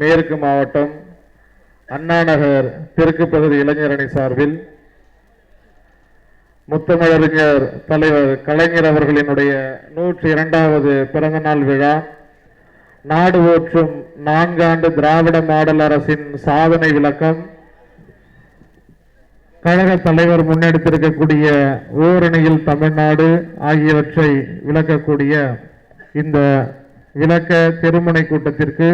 மேற்கு மாவட்டம் அண்ணாநகர் தெற்கு பகுதி இளைஞரணி சார்பில் முத்தமிழறிஞர் தலைவர் கலைஞர் அவர்களினுடைய நூற்றி இரண்டாவது பிறந்தநாள் விழா. நாடு ஓற்றும் நான்காண்டு திராவிட மாடல் அரசின் சாதனை விளக்கம். கழக தலைவர் முன்னெடுத்திருக்கக்கூடிய ஓரணியில் தமிழ்நாடு ஆகியவற்றை விளக்கக்கூடிய இந்த விளக்க திருமுனை கூட்டத்திற்கு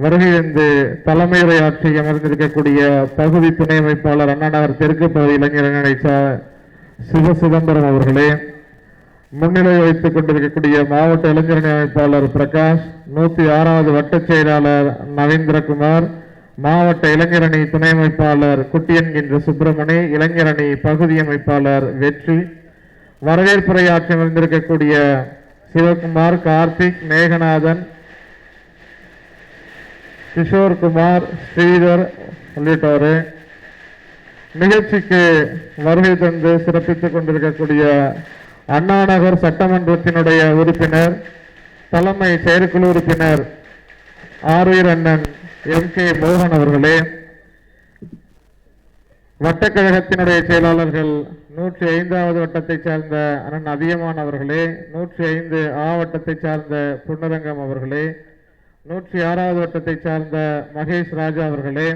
வருகை தந்து தலைமையுரையாற்றி அமர்ந்திருக்கக்கூடிய பகுதி துணை அமைப்பாளர் அண்ணாநகர் தெற்கு பகுதி இளைஞரணி சிவ சிதம்பரம் அவர்களே முன்னிலை வைத்துக் கொண்டிருக்கக்கூடிய மாவட்ட இளைஞரணி அமைப்பாளர் பிரகாஷ் நூத்தி ஆறாவது வட்டச் செயலாளர் நவீந்திரகுமார் மாவட்ட இளைஞரணி துணை அமைப்பாளர் குட்டியன்கின்ற சுப்பிரமணி இளைஞரணி பகுதி அமைப்பாளர் வெற்றி வரவேற்புரையாற்றி அமர்ந்திருக்கக்கூடிய சிவகுமார் கார்த்திக் மேகநாதன் கிஷோர்குமார் ஸ்ரீதர் உள்ளிட்டோர் நிகழ்ச்சிக்கு வருகை தந்து சிறப்பித்துக் கொண்டிருக்கக்கூடிய அண்ணாநகர் சட்டமன்றத்தினுடைய உறுப்பினர் தலைமை செயற்குழு உறுப்பினர் ஆர்வீர் அண்ணன் எம். கே. மோகன் அவர்களே வட்டக்கழகத்தினுடைய செயலாளர்கள் நூற்றி ஐந்தாவது வட்டத்தை சார்ந்த அண்ணன் அதியமான் அவர்களே நூற்றி ஐந்து ஆ வட்டத்தை சார்ந்த புன்னரங்கம் அவர்களே நூற்றி ஆறாவது வட்டத்தை சார்ந்த மகேஷ் ராஜா அவர்களே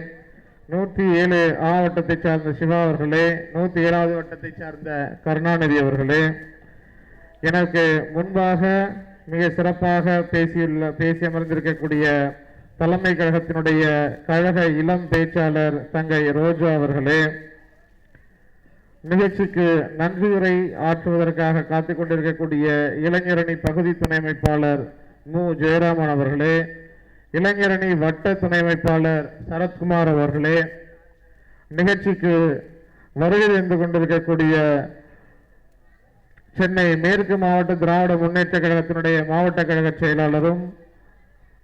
நூற்றி ஏழு ஆ வட்டத்தை சார்ந்த சிவா அவர்களே நூற்றி ஏழாவது வட்டத்தை சார்ந்த கருணாநிதி அவர்களே எனக்கு முன்பாக மிக சிறப்பாக பேசியுள்ள பேசி அமர்ந்திருக்கக்கூடிய தலைமை கழகத்தினுடைய கழக இளம் பேச்சாளர் தங்கை ரோஜா அவர்களே நிகழ்ச்சிக்கு நன்றியுரை ஆற்றுவதற்காக காத்துக் கொண்டிருக்கக்கூடிய இளைஞரணி பகுதி துணை அமைப்பாளர் மு. ஜெயராமன் அவர்களே இளைஞரணி வட்ட துணை அமைப்பாளர் சரத்குமார் அவர்களே நிகழ்ச்சிக்கு வருகை தந்து கொண்டிருக்கக்கூடிய சென்னை மேற்கு மாவட்ட திராவிட முன்னேற்ற கழகத்தினுடைய மாவட்ட கழக செயலாளரும்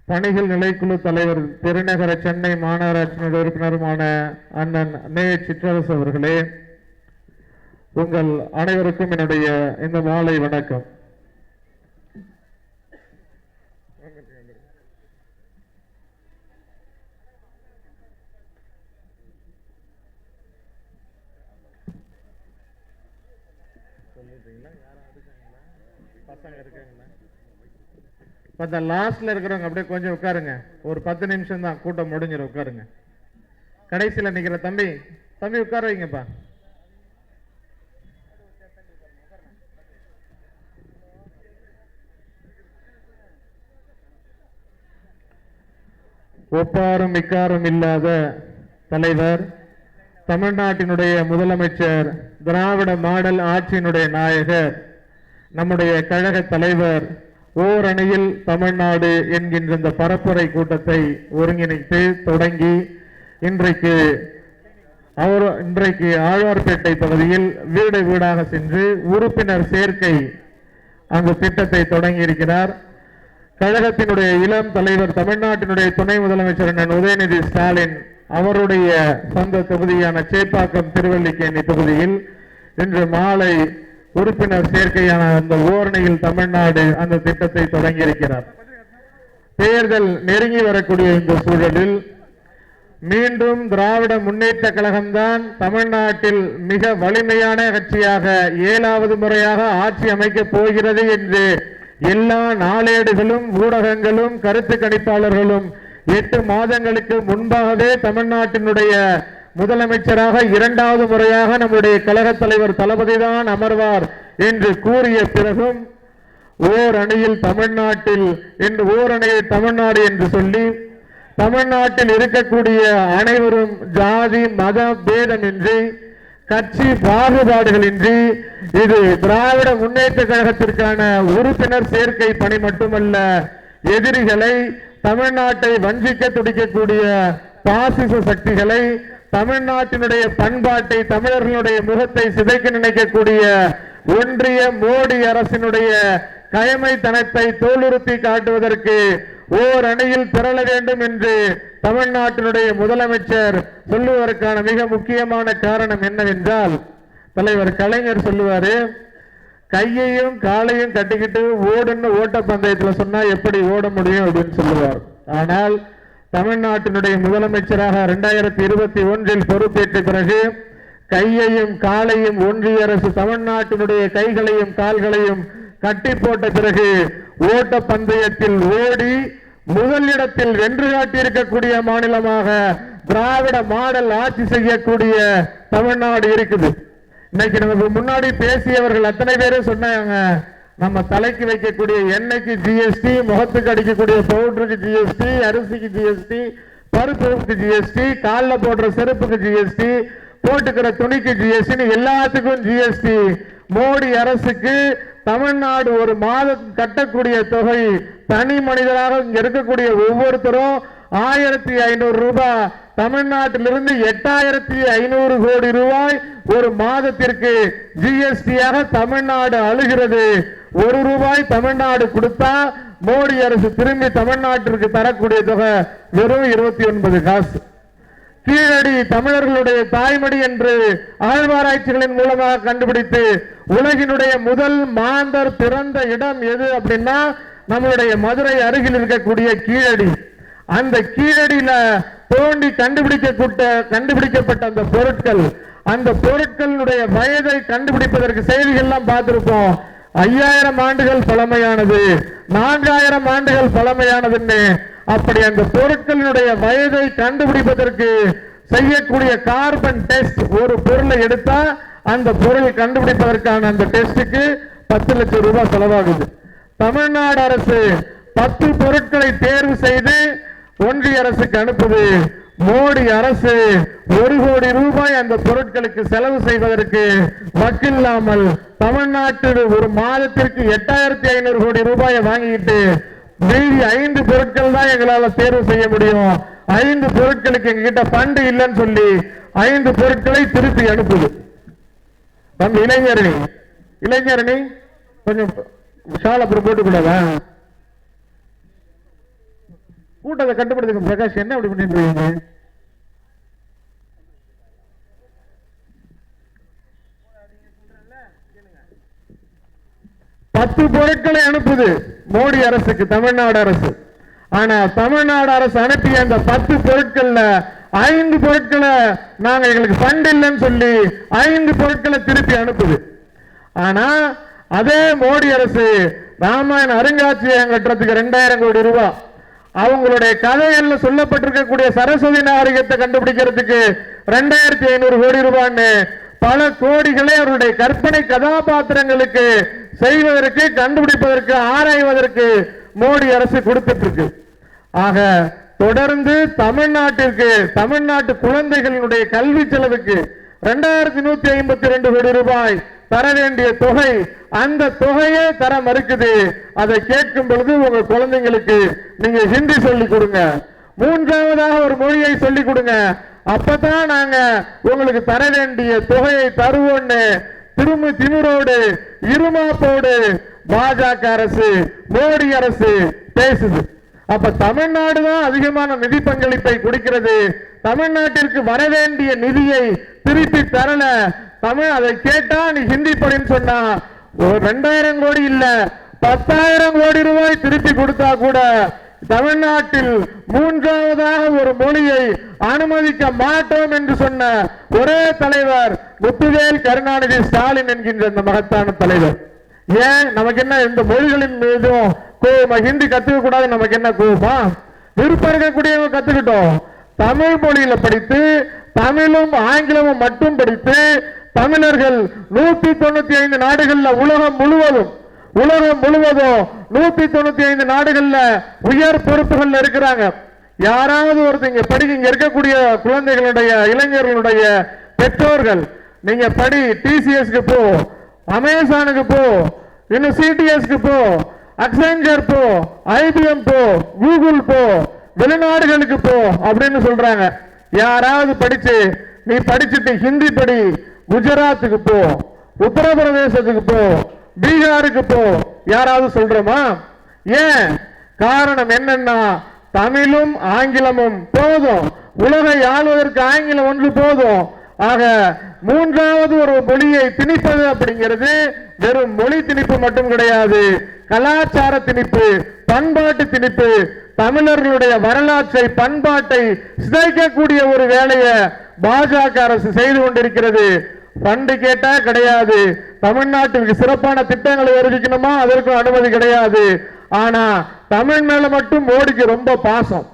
பணிகள் நிலைக்குழு தலைவர் பெருநகர சென்னை மாநகராட்சியினுடைய உறுப்பினருமான அண்ணன் நே சிற்றரசு அவர்களே உங்கள் அனைவருக்கும் என்னுடைய இந்த மாலை வணக்கம். இப்போ இந்த லாஸ்ட்டில் இருக்கிறவங்க அப்படியே கொஞ்சம் உட்காருங்க. ஒரு பத்து நிமிஷம் தான் கூட்டம் முடிஞ்சிடும் உட்காருங்க. கடைசியில் நிற்கிற தம்பி தம்பி உட்கார வைங்கப்பா. ஒப்பாரும் மிக்காரும் இல்லாத தலைவர் தமிழ்நாட்டினுடைய முதலமைச்சர் திராவிட மாடல் ஆட்சியினுடைய நாயகர் நம்முடைய கழக தலைவர் ஓரணியில் தமிழ்நாடு என்கின்ற இந்த பரப்புரை கூட்டத்தை ஒருங்கிணைத்து தொடங்கி இன்றைக்கு அவர் இன்றைக்கு ஆழ்வார்பேட்டை பகுதியில் வீடு வீடாக சென்று உறுப்பினர் சேர்க்கை அந்த திட்டத்தை தொடங்கி இருக்கிறார் கழகத்தினுடைய இளம் தலைவர் தமிழ்நாட்டினுடைய துணை முதலமைச்சர் அண்ணன் உதயநிதி ஸ்டாலின் அவருடைய சொந்த தொகுதியான சேப்பாக்கம் திருவல்லிக்கேணி தொகுதியில் இன்று மாலை உறுப்பினர் சேர்க்கையான அந்த ஓரணியில் தமிழ்நாடு அந்த திட்டத்தை தொடங்கி இருக்கிறார் தேர்தல் நெருங்கி வரக்கூடிய இந்த சூழலில் மீண்டும் திராவிட முன்னேற்ற கழகம்தான் தமிழ்நாட்டில் மிக வலிமையான கட்சியாக ஏழாவது முறையாக ஆட்சி அமைக்கப் போகிறது என்று எல்லா நாளேடுகளும் ஊடகங்களும் கருத்து கணிப்பாளர்களும் எட்டு மாதங்களுக்கு முன்பாகவே தமிழ்நாட்டினுடைய முதலமைச்சராக இரண்டாவது முறையாக நம்முடைய கழக தலைவர் தளபதி தான் அமர்வார் என்று கூறிய பிறகும் ஓர் அணியில் தமிழ்நாட்டில் என்று ஓரணியை தமிழ்நாடு என்று சொல்லி தமிழ்நாட்டில் இருக்கக்கூடிய அனைவரும் ஜாதி மத பேதமின்றி கட்சி பாகுபாடுகளின்றி இது திராவிட முன்னேற்ற கழகத்திற்கான உறுப்பினர் சேர்க்கை பணி மட்டுமல்ல எதிரிகளை தமிழ்நாட்டை வஞ்சிக்க துடிக்கக்கூடிய பாசிச சக்திகளை தமிழ்நாட்டினுடைய பண்பாட்டை தமிழர்களுடைய முகத்தை சிதைக்க நினைக்கக்கூடிய ஒன்றிய மோடி அரசினுடைய கயமைத்தனத்தை தோலுறுத்தி காட்டுவதற்கு ஓர் அணியில் திரள வேண்டும் என்று தமிழ்நாட்டினுடைய முதலமைச்சர் சொல்லுவதற்கான மிக முக்கியமான காரணம் என்னவென்றால் தலைவர் கலைஞர் சொல்லுவாரு கையையும் காலையும் கட்டிக்கிட்டு ஓடுன்னு ஓட்ட பந்தயத்தில் சொன்னா எப்படி ஓட முடியும் அப்படின்னு சொல்லுவார். ஆனால் தமிழ்நாட்டினுடைய முதலமைச்சராக இரண்டாயிரத்தி இருபத்தி ஒன்றில் பொறுப்பேற்ற பிறகு கையையும் காலையும் ஒன்றிய அரசு தமிழ்நாட்டினுடைய கைகளையும் கால்களையும் கட்டி போட்ட பிறகு ஓட்ட பந்தயத்தில் ஓடி முதலிடத்தில் வென்று காட்டியிருக்கக்கூடிய மாநிலமாக திராவிட மாடல் ஆட்சி செய்யக்கூடிய தமிழ்நாடு இருக்குது. இன்னைக்கு நமக்கு முன்னாடி பேசியவர்கள் அத்தனை பேரும் சொன்னாங்க நம்ம தலைக்கு வைக்கக்கூடிய எண்ணெய்க்கு ஜிஎஸ்டி முகத்துக்கு அடிக்கக்கூடிய பவுடருக்கு ஜிஎஸ்டி அரிசிக்கு ஜிஎஸ்டி பருப்புக்கு ஜிஎஸ்டி காலில் போடுற செருப்புக்கு ஜிஎஸ்டி போட்டுக்கிற துணிக்கு ஜிஎஸ்டின்னு எல்லாத்துக்கும் ஜிஎஸ்டி மோடி அரசுக்கு தமிழ்நாடு ஒரு மாதம் கட்டக்கூடிய தொகை தனி மனிதராக இங்க இருக்கக்கூடிய ஒவ்வொருத்தரும் ஆயிரத்தி ஐநூறு ரூபாய் தமிழ்நாட்டிலிருந்து எட்டாயிரத்தி ஐநூறு கோடி ரூபாய் ஒரு மாதத்திற்கு ஜிஎஸ்டியாக தமிழ்நாடு அழுகிறது. ஒரு ரூபாய் தமிழ்நாடு கொடுத்தா மோடி அரசு திரும்பி தமிழ்நாட்டிற்கு தரக்கூடிய தொகை வெறும் இருபத்தி ஒன்பது காசு. கீழடி தமிழர்களுடைய தாய்மடி என்று ஆழ்வாராய்ச்சிகளின் மூலமாக கண்டுபிடித்து உலகினுடைய முதல் மாந்தர் பிறந்த இடம் எது அப்படின்னா நம்மளுடைய மதுரை அருகில் இருக்கக்கூடிய கீழடி. அந்த கீழடியில தோண்டி கண்டுபிடிக்கப்பட்ட கண்டுபிடிக்கப்பட்ட அந்த பொருட்கள் அந்த பொருட்களுடைய வயதை கண்டுபிடிப்பதற்கு செய்திகள்லாம் பார்த்திருப்போம். ஐயாயிரம் ஆண்டுகள் பழமையானது நான்காயிரம் ஆண்டுகள் பழமையானதுன்னு. அப்படி அந்த பொருட்களினுடைய வயதை கண்டுபிடிப்பதற்கு செய்யக்கூடிய கார்பன் டெஸ்ட் ஒரு பொருளை எடுத்தா அந்த பொருள் கண்டுபிடிப்பதற்கான அந்த டெஸ்டுக்கு பத்து லட்சம் ரூபாய் செலவாகுது. தமிழ்நாடு அரசு பத்து பொருட்களை தேர்வு செய்து ஒன்றிய அரசுக்கு அனுப்புது மோடி அரசு ஒரு கோடி ரூபாய் அந்த பொருட்களுக்கு செலவு செய்வதற்கு வக்கில்லாமல் தமிழ்நாட்டில் ஒரு மாதத்திற்கு எட்டாயிரத்தி ஐநூறு கோடி ரூபாயை வாங்கிட்டு மீதி ஐந்து பொருட்கள் தான் எங்களால் தேர்வு செய்ய முடியும். ஐந்து பொருட்களுக்கு எங்ககிட்ட பண்டு இல்லைன்னு சொல்லி ஐந்து பொருட்களை திருப்பி அனுப்புது. நம் இளைஞரணி. இளைஞரணி கொஞ்சம் ஷால் அப்புறம் போட்டுக்கூடாதா கூட்டத்தை கட்டுப்படுத்துங்க பிரகாஷ் என்ன அப்படி பண்ணிட்டு இருக்கீங்க? பத்து பொருட்களை அனுப்புது மோடி அரசுக்கு தமிழ்நாடு அரசு. ஆனா தமிழ்நாடு அரசு அனுப்பிய அந்த பத்து பொருட்கள்ல ஐந்து பொருட்களை நாங்க எங்களுக்கு ஃபண்ட் இல்லைன்னு சொல்லி ஐந்து பொருட்களை திருப்பி அனுப்புது. ஆனா அதே மோடி அரசு ராமாயண அருங்காட்சியகம் கட்டுறதுக்கு ரெண்டாயிரம் கோடி ரூபாய் அவங்களுடைய கதைகள்ல சொல்லப்பட்டிருக்கக்கூடிய சரஸ்வதி நாகரிகத்தை கண்டுபிடிக்கிறதுக்கு ரெண்டாயிரத்தி ஐநூறு கோடி ரூபான்னு பல கோடிகளை அவருடைய கற்பனை கதாபாத்திரங்களுக்கு செய்வதற்கு கண்டுபிடிப்பதற்கு ஆராய்வதற்கு மோடி அரசு கொடுத்துட்டு இருக்கு ஆக தொடர்ந்து தமிழ்நாட்டிற்கு தமிழ்நாட்டு குழந்தைகளினுடைய கல்வி செலவுக்கு ரெண்டாயிரத்தி நூத்தி ஐம்பத்தி ரெண்டு கோடி ரூபாய் தர வேண்டிய தொகை அந்த தொகையே தர மறுக்குது. அதை கேட்கும் பொழுது உங்க குழந்தைங்களுக்கு நீங்க ஹிந்தி சொல்லி கொடுங்க. மூன்றாவதாக ஒரு மொழியை சொல்லி கொடுங்க. அப்பதான் நாங்க உங்களுக்கு தர வேண்டிய தொகையை தருவோம்னு திரும்ப திமுரோடு இருமாப்போடு பாஜக அரசு மோடி அரசு பேசுது. அப்ப தமிழ்நாடு தான் அதிகமான நிதி பங்களிப்பை கொடுக்கிறது. தமிழ்நாட்டிற்கு வர வேண்டிய நிதியை திருப்பி தரல. தமிழ் அதை கேட்டா நீ ஹிந்தி படின்னு சொன்னா ஒரு ரெண்டாயிரம் கோடி இல்ல பத்தாயிரம் கோடி ரூபாய் திருப்பி கொடுத்தா கூட தமிழ்நாட்டில் மூன்றாவதாக ஒரு மொழியை அனுமதிக்க மாட்டோம் என்று சொன்ன ஒரே தலைவர் முத்துவேல் கருணாநிதி ஸ்டாலின் என்கின்ற இந்த மகத்தான தலைவர். ஏன்? நமக்கு என்ன இந்த மொழிகளின் மீதும் கோவமா? ஹிந்தி கத்துக்க கூடாது நமக்கு என்ன கோவமா? விருப்பம் இருக்கக்கூடியவங்க கத்துக்கிட்டோம். தமிழ் மொழியில படித்து தமிழும் ஆங்கிலமும் மட்டும் படித்து தமிழர்கள் நூத்தி தொண்ணூத்தி ஐந்து நாடுகள்ல உலகம் முழுவதும் உலகம் முழுவதும் நூத்தி தொண்ணூத்தி ஐந்து நாடுகள்ல உயர் பொறுப்புகள்ல இருக்கிறாங்க. யாராவது ஒருத்தங்க படிக்க இங்க இருக்கக்கூடிய குழந்தைகளுடைய இளைஞர்களுடைய பெற்றோர்கள் நீங்க படி டிசிஎஸ்க்கு போ அமேசானுக்கு போ இன்னும் சிடிஎஸ்க்கு போ அக்செஞ்சர் போ ஐபிஎம் போ கூகுள் போ வெளிநாடுகளுக்கு போ அப்படின்னு சொல்றாங்க. யாராவது படிச்சு நீ படிச்சுட்டு ஹிந்தி படி குஜராத்துக்கு போ உத்தரப்பிரதேசத்துக்கு போ பீகாருக்கு போ. யாராவது சொல்றோமா? ஏன்? காரணம் என்னன்னா தமிழும் ஆங்கிலமும் போதும். உலகை ஆளுவதற்கு ஆங்கிலம் ஒன்று போதும். ஆக மூன்றாவது ஒரு மொழியை திணிப்பது அப்படிங்கிறது வெறும் மொழி திணிப்பு மட்டும் கிடையாது கலாச்சார திணிப்பு பண்பாட்டு திணிப்பு தமிழர்களுடைய வரலாற்றை பண்பாட்டை சிதைக்கக்கூடிய ஒரு வேலையை பாஜக அரசு செய்து கொண்டிருக்கிறது. பண்டு கேட்டா கிடையாது. தமிழ்நாட்டிற்கு சிறப்பான திட்டங்களை அறிவிக்கணுமா? அதற்கும் அனுமதி கிடையாது. ஆனா தமிழ் மேல மட்டும் மோடிக்கு ரொம்ப பாசம்.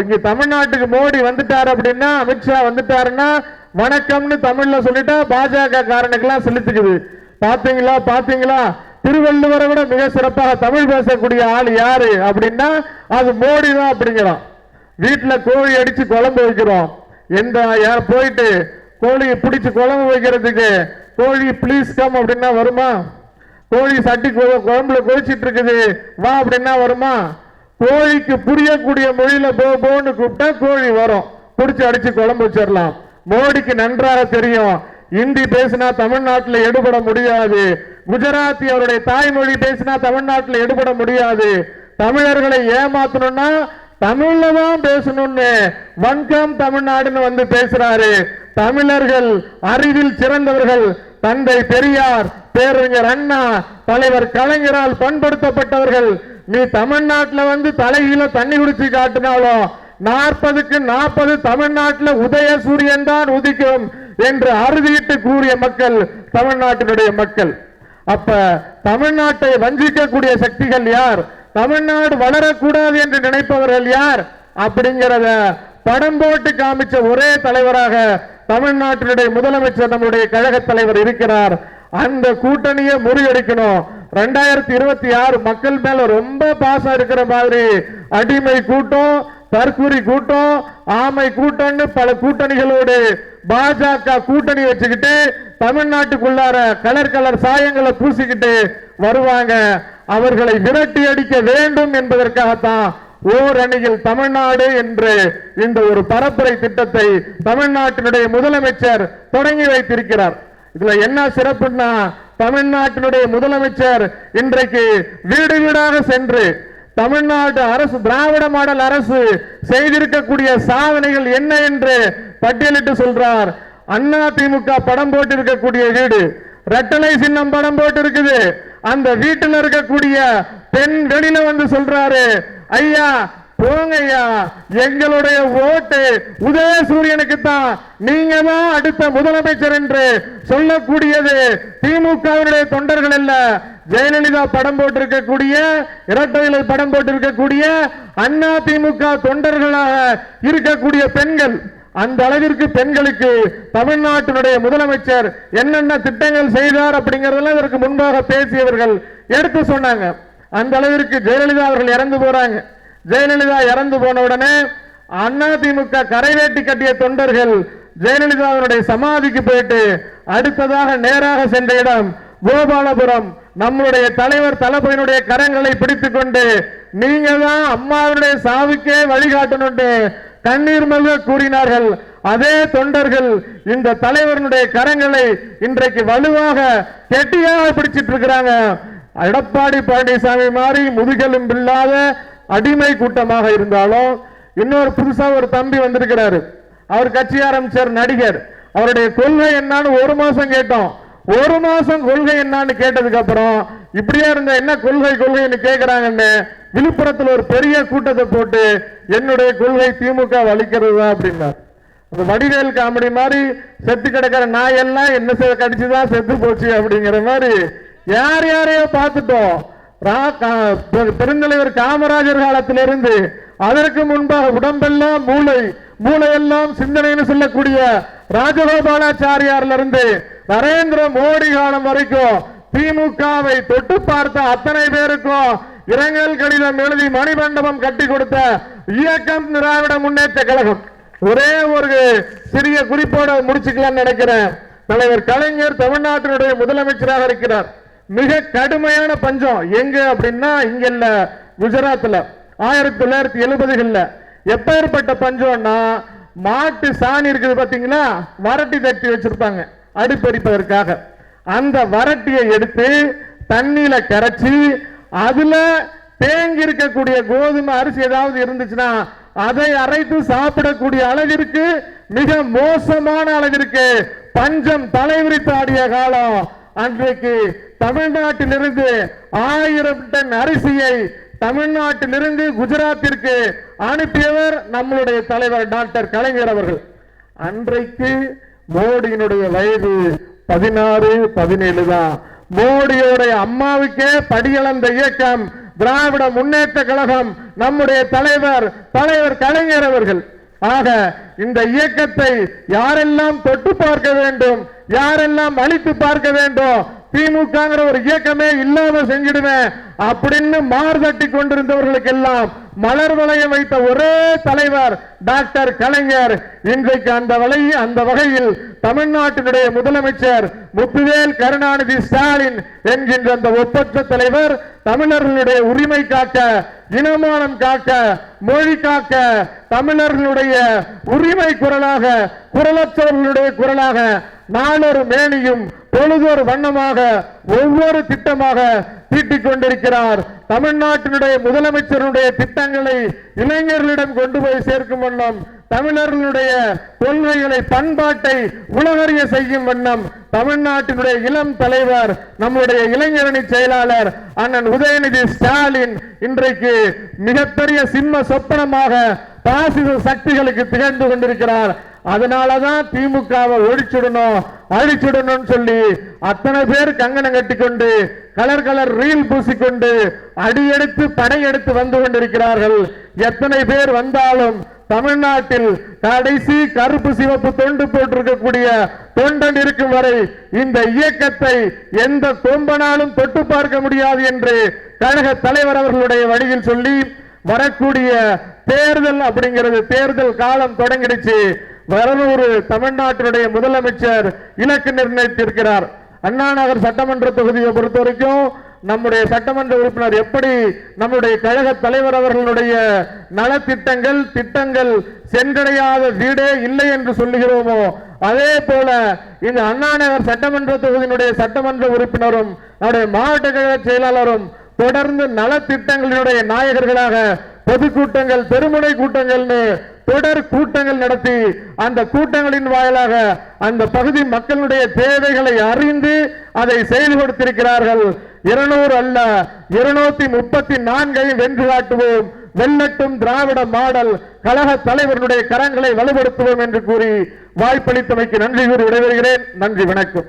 இங்க தமிழ்நாட்டுக்கு மோடி வந்துட்டார் அப்படின்னா அமித்ஷா வந்துட்டாருன்னா வணக்கம்னு தமிழ்ல சொல்லிட்டா பாஜக காரனுக்கெல்லாம் செலுத்துக்குது. பாத்தீங்களா? பாத்தீங்களா? திருவள்ளுவரை விட மிக சிறப்பாக தமிழ் பேசக்கூடிய ஆள் யாரு அப்படின்னா அது மோடி தான் அப்படிங்கிறோம் வீட்டில் கோழி அடிச்சு குழம்பு வைக்கிறோம். எந்த யார் போயிட்டு கோழியை பிடிச்சி குழம்பு வைக்கிறதுக்கு கோழி ப்ளீஸ் கம் அப்படின்னா வருமா? கோழி சட்டி கு- குழம்புல கொதிச்சிட்டு இருக்குது. வா அப்படின்னா வருமா? கோழிக்கு புரியக்கூடிய மொழியில போ போன்னு கூப்பிட்டா கோழி வரும். பிடிச்சி அடிச்சு குழம்பு வச்சிடலாம். மோடிக்கு நன்றாக தெரியும். இந்தி பேசினா தமிழ்நாட்டில் எடுபட முடியாது. குஜராத்தி அவருடைய தாய்மொழி பேசினா தமிழ்நாட்டில் எடுபட முடியாது. தமிழர்களை ஏமாத்தணும்னா தமிழ்ல தான் பேசணும்னு வன்கம் தமிழ்நாடுன்னு வந்து பேசுறாரு. தமிழர்கள் அறிவில் சிறந்தவர்கள் தந்தை பெரியார் பேரறிஞர் அண்ணா தலைவர் கலைஞரால் பண்படுத்தப்பட்டவர்கள். நீ தமிழ்நாட்டுல வந்து தலைகீழ தண்ணி குடிச்சு காட்டினாலும் நாற்பதுக்கு நாற்பது தமிழ்நாட்டுல உதய சூரியன் தான் உதிக்கும். என்று அறுதியிட்டு கூறிய மக்கள் தமிழ்நாட்டினுடைய மக்கள். அப்ப தமிழ்நாட்டை வஞ்சிக்கக்கூடிய சக்திகள் யார்? தமிழ்நாடு வளரக்கூடாது என்று நினைப்பவர்கள் யார்? அப்படிங்கிறத படம் போட்டு காமிச்ச ஒரே தலைவராக தமிழ்நாட்டினுடைய முதலமைச்சர் நம்முடைய கழக தலைவர் இருக்கிறார். அந்த கூட்டணியை முறியடிக்கணும். ரெண்டாயிரத்தி இருபத்தி ஆறு மக்கள் மேல ரொம்ப பாசம் இருக்கிற மாதிரி அடிமை கூட்டம் தற்கூரி கூட்டம் ஆமை கூட்டம்னு பல கூட்டணிகளோடு பாஜக கூட்டணி வச்சுக்கிட்டு தமிழ்நாட்டுக்குள்ளார கலர் கலர் சாயங்களை பூசிக்கிட்டு வருவாங்க. அவர்களை விரட்டி அடிக்க வேண்டும் என்பதற்காகத்தான் ஓர் அணியில் தமிழ்நாடு என்று இந்த ஒரு பரப்புரை திட்டத்தை தமிழ்நாட்டினுடைய முதலமைச்சர் தொடங்கி வைத்திருக்கிறார். இதுல என்ன சிறப்புன்னா தமிழ்நாட்டினுடைய முதலமைச்சர் இன்றைக்கு வீடு வீடாக சென்று தமிழ்நாடு அரசு திராவிட மாடல் அரசு செய்திருக்கக்கூடிய சாதனைகள் என்ன என்று பட்டியலிட்டு சொல்றார். அண்ணா திமுக படம் போட்டு இருக்கக்கூடிய வீடு ரெட்டலை சின்னம் படம் போட்டு இருக்குது அந்த வீட்டில் இருக்கக்கூடிய பெண் வெளியில வந்து சொல்றாரு ஐயா போங்க ஐயா எங்களுடைய ஓட்டு உதயசூரியனுக்கு தான் நீங்க தான் அடுத்த முதலமைச்சர் என்று சொல்லக்கூடியது. திமுகவினுடைய தொண்டர்கள் அல்ல. ஜெயலலிதா படம் போட்டிருக்கக்கூடிய இரட்டையிலை படம் போட்டிருக்கக்கூடிய அண்ணா திமுக தொண்டர்களாக இருக்கக்கூடிய பெண்கள். அந்த அளவிற்கு பெண்களுக்கு தமிழ்நாட்டினுடைய முதலமைச்சர் என்னென்ன திட்டங்கள் செய்தார் அப்படிங்கறதெல்லாம் இதற்கு முன்பாக பேசியவர்கள் எடுத்து சொன்னாங்க. அந்த அளவிற்கு ஜெயலலிதா அவர்கள் இறந்து போறாங்க. ஜெயலலிதா இறந்து போன உடனே அதிமுக திமுக கரைவேட்டி கட்டிய தொண்டர்கள் ஜெயலலிதாவினுடைய சமாதிக்கு போயிட்டு அடுத்ததாக நேராக சென்ற இடம் கோபாலபுரம். நம்முடைய தலைவர் தளபதியினுடைய கரங்களை பிடித்துக் கொண்டு நீங்க தான் அம்மாவுடைய சாவுக்கே வழிகாட்டணும் கண்ணீர் மல்க கூறினார்கள். அதே தொண்டர்கள் இந்த தலைவருடைய கரங்களை இன்றைக்கு வலுவாக கெட்டியாக பிடிச்சிட்டு இருக்கிறாங்க. எடப்பாடி பழனிசாமி மாதிரி முதுகெலும் இல்லாத அடிமை கூட்டமாக இருந்தாலும் இன்னொரு புதுசா ஒரு தம்பி வந்திருக்கிறாரு. அவர் கட்சி ஆரம்பிச்சார் நடிகர். அவருடைய கொள்கை என்னன்னு ஒரு மாசம் கேட்டோம். ஒரு மாசம் கொள்கை என்னன்னு கேட்டதுக்கு அப்புறம் இப்படியா இருந்த என்ன கொள்கை கொள்கைன்னு கேட்கிறாங்கன்னு விழுப்புரத்தில் ஒரு பெரிய கூட்டத்தை போட்டு என்னுடைய கொள்கை திமுக வலிக்கிறது தான் அப்படின்னா அந்த வடிவேல் காமெடி மாதிரி செத்து கிடக்கிற நாயெல்லாம் என்ன செ- கடிச்சுதான் செத்து போச்சு அப்படிங்கிற மாதிரி யார் யாரையோ பார்த்துட்டோம். பெ- பெருந்தலைவர் காமராஜர் காலத்திலிருந்து அதற்கு முன்பாக உடம்பெல்லாம் மூளை மூளையெல்லாம் சிந்தனைன்னு சொல்லக்கூடிய ராஜகோபாலாச்சாரியார்ல இருந்து நரேந்திர மோடி காலம் வரைக்கும் திமுகவை தொட்டு பார்த்த அத்தனை பேருக்கும் இரங்கல் கடிதம் எழுதி மணிமண்டபம் கட்டி கொடுத்த இயக்கம் திராவிட முன்னேற்ற கழகம். ஒரே ஒரு சிறிய குறிப்போட முடிச்சுக்கலாம்னு நினைக்கிறேன். தலைவர் கலைஞர் தமிழ்நாட்டினுடைய முதலமைச்சராக இருக்கிறார். மிக கடுமையான பஞ்சம். எங்க அப்படின்னா இங்க இல்ல குஜராத்ல. ஆயிரத்தி தொள்ளாயிரத்தி எழுபதுகள்ல. எப்பேற்பட்ட பஞ்சம்னா மாட்டு சாணி இருக்குது பாத்தீங்கன்னா வரட்டி தட்டி வச்சிருப்பாங்க. அடுப்பெரிப்பதற்காக அந்த வரட்டியை எடுத்து தண்ணியில கரைச்சி அதுல தேங்கி இருக்கக்கூடிய கோதுமை அரிசி ஏதாவது இருந்துச்சுன்னா அதை அரைத்து சாப்பிடக்கூடிய அளவிற்கு மிக மோசமான அளவிற்கு பஞ்சம் தலைவிரித்து ஆடிய காலம். அன்றைக்கு தமிழ்நாட்டிலிருந்து ஆயிரம் டன் அரிசியை தமிழ்நாட்டிலிருந்து குஜராத்திற்கு அனுப்பியவர் நம்மளுடைய தலைவர் டாக்டர் கலைஞர் அவர்கள். அன்றைக்கு மோடியினுடைய வயது பதினாறு பதினேழு தான். மோடியோடைய அம்மாவுக்கே படியளந்த இயக்கம் திராவிட முன்னேற்ற கழகம் நம்முடைய தலைவர் தலைவர் கலைஞர் அவர்கள். ஆக இந்த இயக்கத்தை யாரெல்லாம் தொட்டு பார்க்க வேண்டும் யாரெல்லாம் அழித்து பார்க்க வேண்டும் திமுகங்கிற ஒரு இயக்கமே இல்லாம செஞ்சிடுவேன் அப்படின்னு மார்தட்டி கொண்டிருந்தவர்களுக்கு எல்லாம் மலர் வளையம் வைத்த ஒரே தலைவர் டாக்டர் கலைஞர். இன்றைக்கு அந்த வலை அந்த வகையில் தமிழ்நாட்டினுடைய முதலமைச்சர் முத்துவேல் கருணாநிதி ஸ்டாலின் என்கின்ற அந்த ஒப்பற்ற தலைவர் தமிழர்களுடைய உரிமை காக்க இனமானம் காக்க மொழி காக்க தமிழர்களுடைய உரிமை குரலாக குரலற்றவர்களுடைய குரலாக நாளொரு மேனியும் பொழுதொரு வண்ணமாக ஒவ்வொரு திட்டமாக தீட்டிக் கொண்டிருக்கிறார் தமிழ்நாட்டினுடைய முதலமைச்சருடைய திட்டங்களை இளைஞர்களிடம் கொண்டு போய் சேர்க்கும் வண்ணம் தமிழர்களுடைய கொள்கைகளை பண்பாட்டை உலகறிய செய்யும் வண்ணம் தமிழ்நாட்டினுடைய இளம் தலைவர் நம்முடைய இளைஞரணி செயலாளர் அண்ணன் உதயநிதி ஸ்டாலின் இன்றைக்கு மிகப்பெரிய சிம்ம சொப்பனமாக பாசிச சக்திகளுக்கு திகழ்ந்து கொண்டிருக்கிறார். அதனாலதான் திமுகவை ஒழிச்சுடணும் அழிச்சுடணும் சொல்லி அத்தனை பேர் கங்கணம் கட்டிக்கொண்டு கலர் கலர் ரீல் பூசிக்கொண்டு அடியெடுத்து படையெடுத்து வந்து கொண்டிருக்கிறார்கள். எத்தனை பேர் வந்தாலும் தமிழ்நாட்டில் கடைசி கருப்பு சிவப்பு தொண்டு போட்டிருக்கக்கூடிய தொண்டன் இருக்கும் வரை இந்த இயக்கத்தை எந்த தொம்பனாலும் தொட்டு பார்க்க முடியாது என்று கழக தலைவர் அவர்களுடைய வழியில் சொல்லி வரக்கூடிய தேர்தல் அப்படிங்கிறது தேர்தல் காலம் தொடங்கிடுச்சு. வரலூர் தமிழ்நாட்டினுடைய முதலமைச்சர் இலக்கு நிர்ணயித்திருக்கிறார். அண்ணா நகர் சட்டமன்ற தொகுதியை பொறுத்த வரைக்கும் நம்முடைய சட்டமன்ற உறுப்பினர் எப்படி நம்முடைய கழக தலைவர் அவர்களுடைய நலத்திட்டங்கள் திட்டங்கள் சென்றடையாத வீடே இல்லை என்று சொல்லுகிறோமோ அதே போல இந்த அண்ணாநகர் சட்டமன்ற தொகுதியினுடைய சட்டமன்ற உறுப்பினரும் நம்முடைய மாவட்ட கழக செயலாளரும் தொடர்ந்து நலத்திட்டங்களினுடைய நாயகர்களாக பொதுக்கூட்டங்கள் பெருமுனை கூட்டங்கள்னு தொடர் கூட்டங்கள் நடத்தி அந்த கூட்டங்களின் வாயிலாக அந்த பகுதி மக்களுடைய தேவைகளை அறிந்து அதை செய்து கொடுத்திருக்கிறார்கள். இருநூறு அல்ல இருநூத்தி முப்பத்தி நான்கையும் வென்று காட்டுவோம். வெல்லட்டும் திராவிட மாடல் கழக தலைவர்களுடைய கரங்களை வலுப்படுத்துவோம் என்று கூறி வாய்ப்பளித்தமைக்கு நன்றி கூறி விடைபெறுகிறேன். நன்றி வணக்கம்.